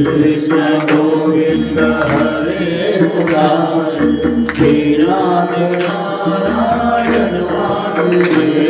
कृष्ण गोविंद हरे मुरारी श्री राम नारायण वासुदेव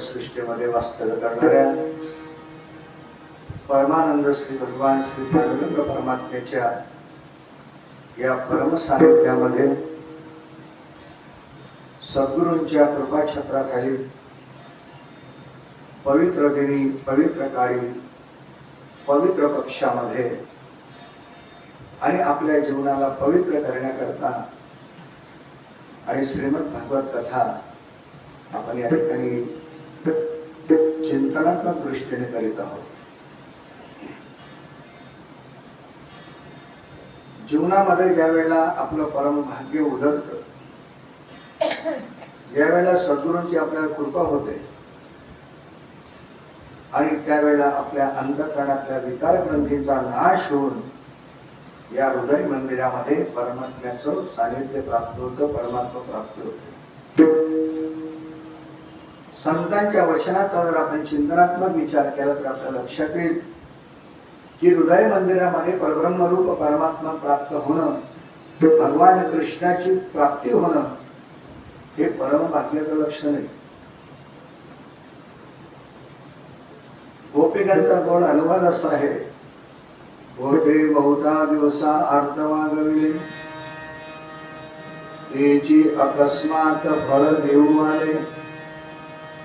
सृष्टीमध्ये वास्तव्य करणाऱ्या परमानंद श्री भगवान श्री परमात्म्याच्या या परमसाहित्यामध्ये सद्गुरूंच्या कृपाछत्राखाली पवित्र दिनी पवित्र काळी पवित्र पक्षामध्ये आणि आपल्या जीवनाला पवित्र करण्याकरता आणि श्रीमद भागवत कथा आपण या ठिकाणी चिंतनात्मक दृष्टीने करीत आहोत. जीवनामध्ये ज्या वेळेला आपलं परम भाग्य उदरतं ज्या वेळेला सद्गुरूंची आपल्याला कृपा होते आणि त्यावेळेला आपल्या अंधकरणातल्या विकार ग्रंथींचा नाश होऊन या हृदय मंदिरामध्ये परमात्म्याचं सानिध्य प्राप्त होतं परमात्मा प्राप्त होते. संतांच्या वचनाचा जर आपण चिंतनात्मक विचार केला तर आपल्या लक्षात येईल की हृदय मंदिरामध्ये परब्रह्मरूप परमात्मा प्राप्त होणं भगवान कृष्णाची प्राप्ती होणं हे परमभाग्याचं लक्षण आहे. गोपिकांचा गोड अनुवाद असा आहे. होते बहुता दिवसा आर्तवागविले तेची अकस्मात फळ देऊ आले.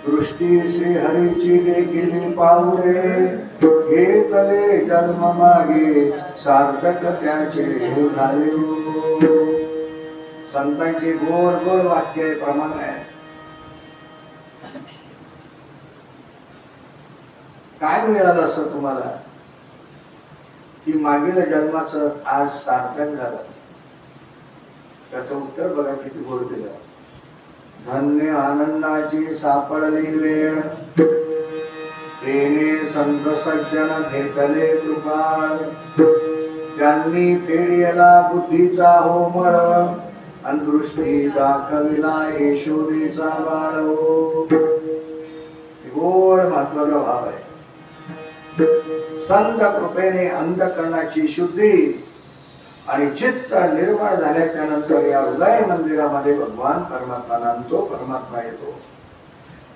दृष्टी श्रीहरीची देखील पाहुरे घेतले जन्म मागे सार्थक त्याचे झाले. संतांची गोर गोर वाक्य प्रमाण आहे. काय मिळालं असं तुम्हाला? की मागील जन्माचं आज सार्थक झालं. त्याचं उत्तर बघा किती गोड दिलं. धन्य आनंदाची सापडली वेळ. तेने संत सज्जन घेतले तुकार त्यांनी फेडियला बुद्धीचा होमळ. अंदृष्टी दाखविला यशोदेचा बाळो. गोड महत्त्वाचा भाव आहे. संत कृपेने अंधकरणाची शुद्धी आणि चित्त निर्मळ झाल्याच्यानंतर या हृदय मंदिरामध्ये भगवान परमात्मा नांदतो परमात्मा येतो.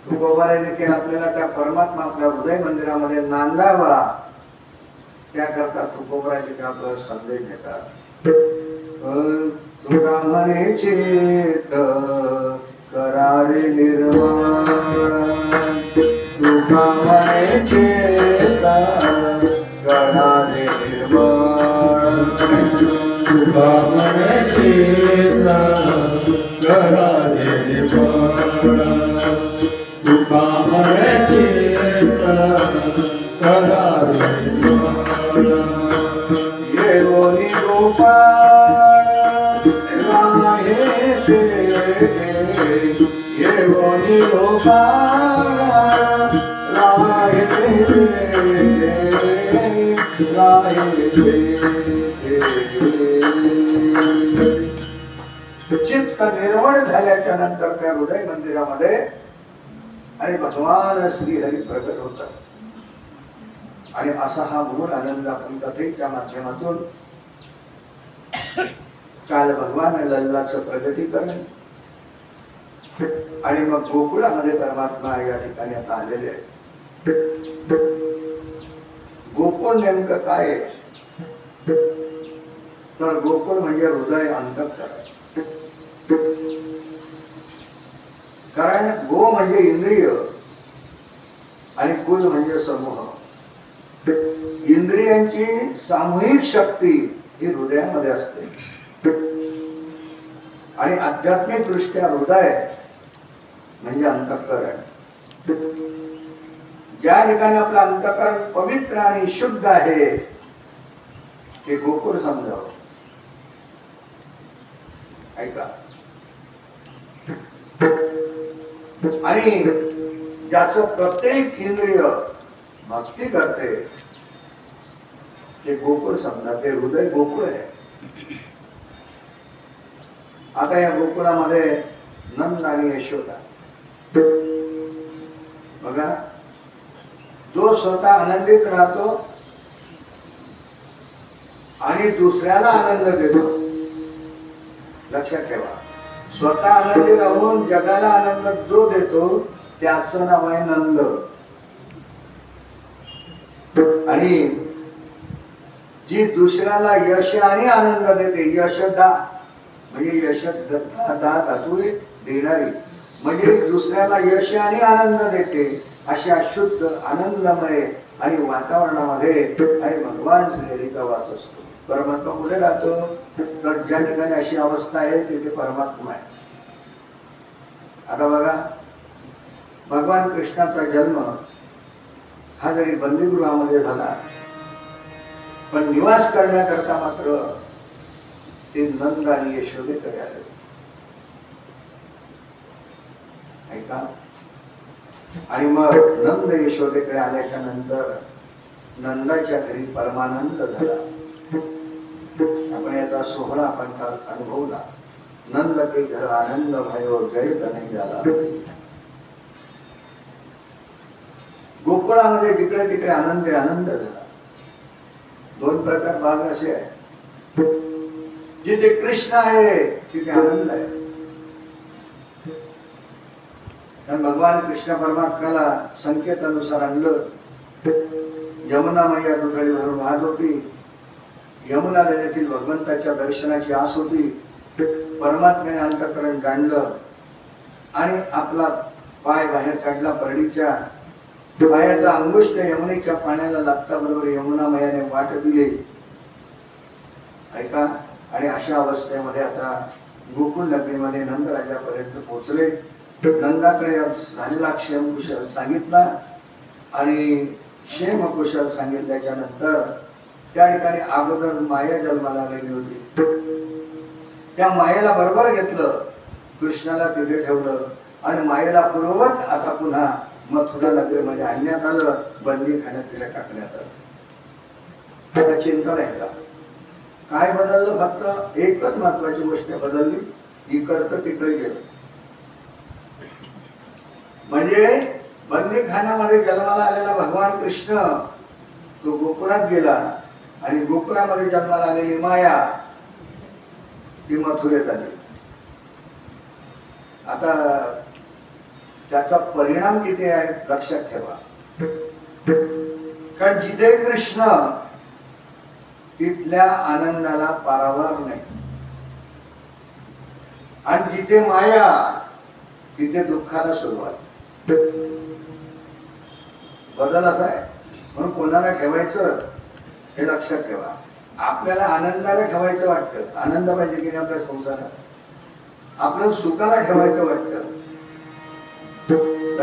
तुकोबाने देखील आपल्याला त्या परमात्मा आपल्या हृदय मंदिरामध्ये नांदावा. त्याकरता तुकोबराचे आपल्याला संदेश देतात. अं, चेत करारे निर्वाण. तुका चेत करारे निर्वाण. तुका चेत करारे निर्वाण. चित्त निर्मळ झाल्याच्यानंतर त्या हृदय मंदिरामध्ये आणि भगवान श्री हरी प्रकट होतात. आणि असा हा मूळ आनंद आपण कथेच्या माध्यमातून काल भगवान लल्लाचं प्रगटीकरण आणि मग गोकुळामध्ये परमात्मा या ठिकाणी आता आलेले आहे गोकुळ नेमकं काय आहे? तर गोकुळ म्हणजे हृदय अंतःकरण. कारण गो म्हणजे इंद्रिय आणि कुल म्हणजे समूह. इंद्रियांची सामूहिक शक्ती ही हृदयामध्ये असते. आणि आध्यात्मिक दृष्ट्या हृदय म्हणजे अंतःकरण. ज्या ठिकाणी आपलं पवित्र आणि शुद्ध आहे, ते गोकुळ समजावं. ऐका. आणि ज्याचं प्रत्येक इंद्रिय भक्ती करते, ते गोकुळ समजा ते हृदय गोकुळ आहे. आता या गोकुळामध्ये नंद आणि यशोदा. बघा. जो स्वतः आनंदित राहतो आणि दुसऱ्याला आनंद देतो लक्षात ठेवा. स्वतः आनंदी राहून जगाला आनंद जो देतो त्याचं नाव आहे नंद. आणि जी दुसऱ्याला यश आणि आनंद देते यशदा म्हणजे यश दातू धातू देणारी. म्हणजे दुसऱ्याला यश आणि आनंद देते. अशा शुद्ध आनंदमय आणि वातावरणामध्ये आणि भगवान श्रीहरीचा वास असतो. परमात्मा कुठे राहतो? तर ज्या ठिकाणी अशी अवस्था आहे तिथे परमात्मा आहे. आता बघा भगवान कृष्णाचा जन्म हा जरी बंदीगृहामध्ये झाला पण निवास करण्याकरता मात्र ते नंद आणि यशोदेकडे आले. ऐका आणि मग नंद यशोदेकडे आल्याच्यानंतर नंदाच्या घरी परमानंद झाला. आपण याचा सोहळा आपण काल अनुभवला? नंद ते घर आनंद भयो जय नाही झाला. गोकुळामध्ये जिकडे तिकडे आनंद आनंद झाला. दोन प्रकार भाग असे आहे जिथे कृष्ण आहे तिथे आनंद आहे. कारण भगवान कृष्ण परमात्म्याला संकेतानुसार आणलं. यमुना मैया दुधळी भरून वाहत होती. यमुना नदीतील भगवंताच्या दर्शनाची आस होती. परमात्म्याने अंतकरण जाणलं आणि आपला पाय बाहेर काढला परडीच्या पायाचा अंगुष्ट यमुनेच्या पाण्याला लागता बरोबर यमुना मैयाने वाट दिली. ऐका आणि अशा अवस्थेमध्ये आता गोकुळ नगरीमध्ये नंदराजापर्यंत पोहोचले. गंगाकडे झालेला क्षेमकुशल सांगितला आणि क्षेमकुशल सांगितल्याच्या नंतर त्या ठिकाणी अगोदर माया जन्माला आलेली होती. त्या मायेला बरोबर घेतलं कृष्णाला तिथे ठेवलं आणि मायेला पूर्ववत आता पुन्हा मथुरा नगरीमध्ये आणण्यात आलं बंदी खाण्यात तिला टाकण्यात आलं. आता चिंतन आहे का? काय बदललं फक्त? एकच महत्वाची गोष्ट बदलली इकडचं तिकडे गेलं. म्हणजे बंदीखान्यामध्ये जन्माला आलेला भगवान कृष्ण तो गोकुळात गेला आणि गोकुळामध्ये जन्माला आलेली माया ती मथुरेत आली. आता त्याचा परिणाम किती आहे लक्षात ठेवा. कारण जिथे कृष्ण तिथल्या आनंदाला पारावार नाही. आणि जिथे माया तिथे दुःखाला सुरुवात. बदल असा आहे. म्हणून कोणाला ठेवायचं हे लक्षात ठेवा. आपल्याला आनंदाला ठेवायचं वाटतं. आनंद पाहिजे की नाही आपल्या संसारात? आपलं सुखाला ठेवायचं वाटतं.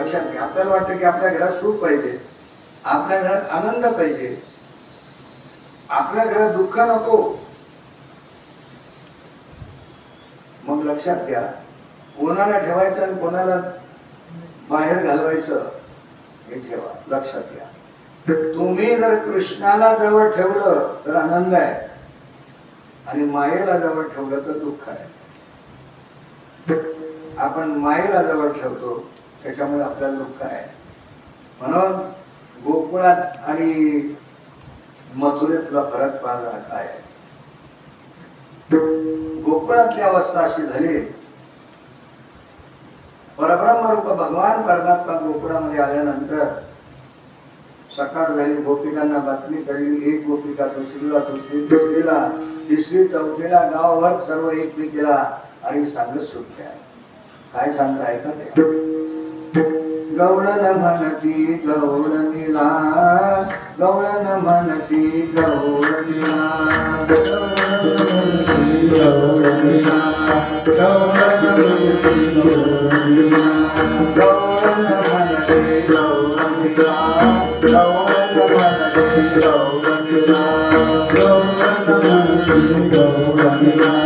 लक्षात घ्या. आपल्याला वाटतं की आपल्या घरात सुख पाहिजे. आपल्या घरात आनंद पाहिजे. आपल्या घरात दुःख नको. मग लक्षात घ्या. कोणाला ठेवायचं आणि कोणाला बाहेर घालवायचं हे ठेवा लक्षात घ्या. तर तुम्ही जर कृष्णाला जवळ ठेवलं तर आनंद आहे. आणि मायेला जवळ ठेवलं तर दुःख आहे. आपण मायेला जवळ ठेवतो त्याच्यामुळे आपल्याला दुःख आहे. म्हणून गोकुळात आणि मथुरेतला फरक पाहिला काय आहे? गोकुळातली अवस्था अशी झाली परब्रह्मरूप भगवान परमात्मा गोकुळामध्ये आल्यानंतर सकाळ झाली गोपिकांना बातमी कळली एक गोपिका दुसरीला दुसरी चौथीला तिसरी चौथीला गावभर सर्व एकमेकीला आणि सांगत सुटल्या. काय सांगता ऐका ते गवळण म्हणती गवळणीला गवळण म्हणती गवळणीला गवळणीला गवळण म्हणती गवळणीला गवळण म्हणती गवळणीला गवळण म्हणती गवळणीला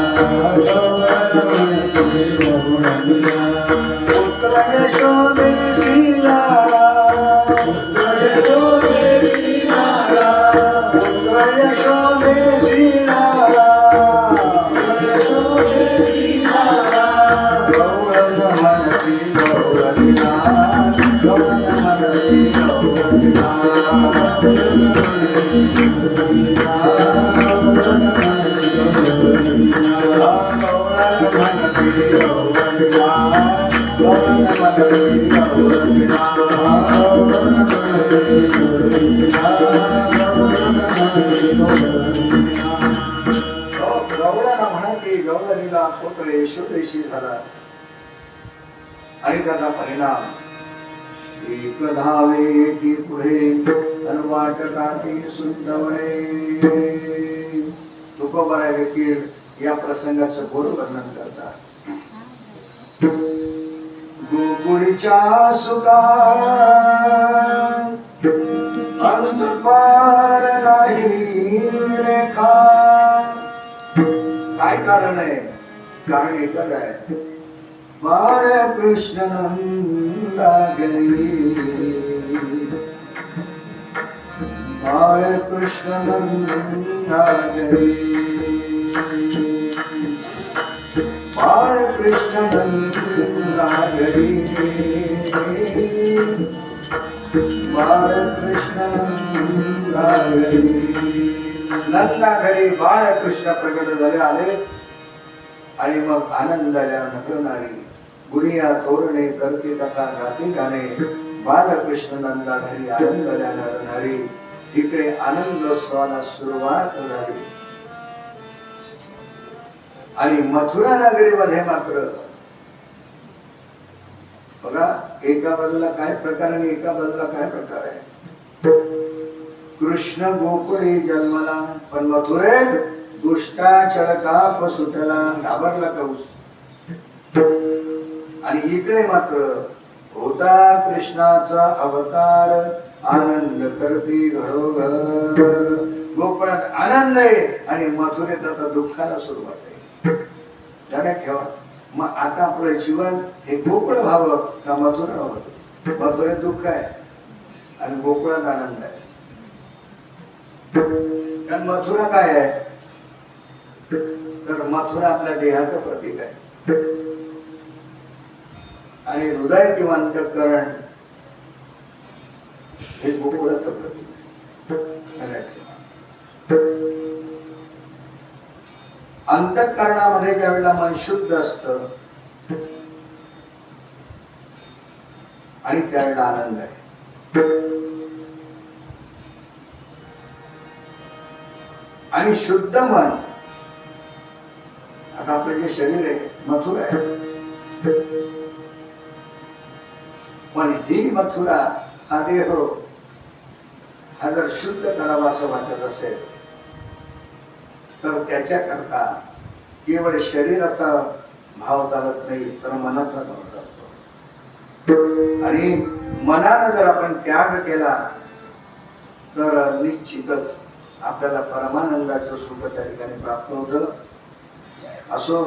परिणाम स्वतः पुत्र झाला. आणि त्याचा परिणाम एक धावे की पुढे वाट सुंदवणे. तुकोबरा देखील या प्रसंगाचं गोड वर्णन करतात. गोकुळीच्या सुखा अंतपार नाही रेखा. कारण आहे कारण एकच आहे बाळ कृष्ण नंदागरी बाळ कृष्ण नंदागरी बाळ कृष्ण नंदागरी बाळकृष्ण नंदागरी नंदाघरी बाळकृष्ण प्रकट झाले आले। आणि मग आनंद झाल्यावर नटवणारी गुडिया तोरणे करते कथा गाती गाणे. बालकृष्ण नंदाघरी आनंद झाल्यानं नटणारी इकडे आनंद स्वाला सुरुवात झाली. आणि मथुरा नगरीमध्ये मात्र बघा एका बाजूला काय प्रकार आणि एका बाजूला काय प्रकार आहे? कृष्ण गोकुळी जन्मला पण मथुरेत दुष्टा चळका पसुटला घाबरला कौस. आणि इकडे मात्र होता कृष्णाचा अवतार. आनंद करती घरोघर. गोकुळात आनंद आहे आणि मथुरेत आता दुःखाला सुरुवात आहे. त्याने ठेवा. मग आता आपलं जीवन हे गोकुळ व्हावं का मथुरा व्हावं? मथुरे दुःख आहे आणि गोकुळात आनंद आहे. कारण मथुरा काय आहे? तर मथुरा आपल्या देहाचं प्रतीक आहे. आणि हृदय किंवा अंतकरण हे गोकुळाचं प्रतीक आहे. अंतःकरणामध्ये ज्या वेळेला मन शुद्ध असत आणि त्यावेळेला आनंद आहे. आणि शुद्ध मन आता आपलं जे शरीर आहे मथुरा आहे. पण ही मथुरा हा देह हा जर शुद्ध करावा असं वाटत असेल तर त्याच्याकरता केवळ शरीराचा भाव चालत नाही तर मनाचा भाव चालतो. आणि मनानं जर आपण त्याग केला तर निश्चितच आपल्याला परमानंदाचं सुख त्या ठिकाणी प्राप्त होतं. असो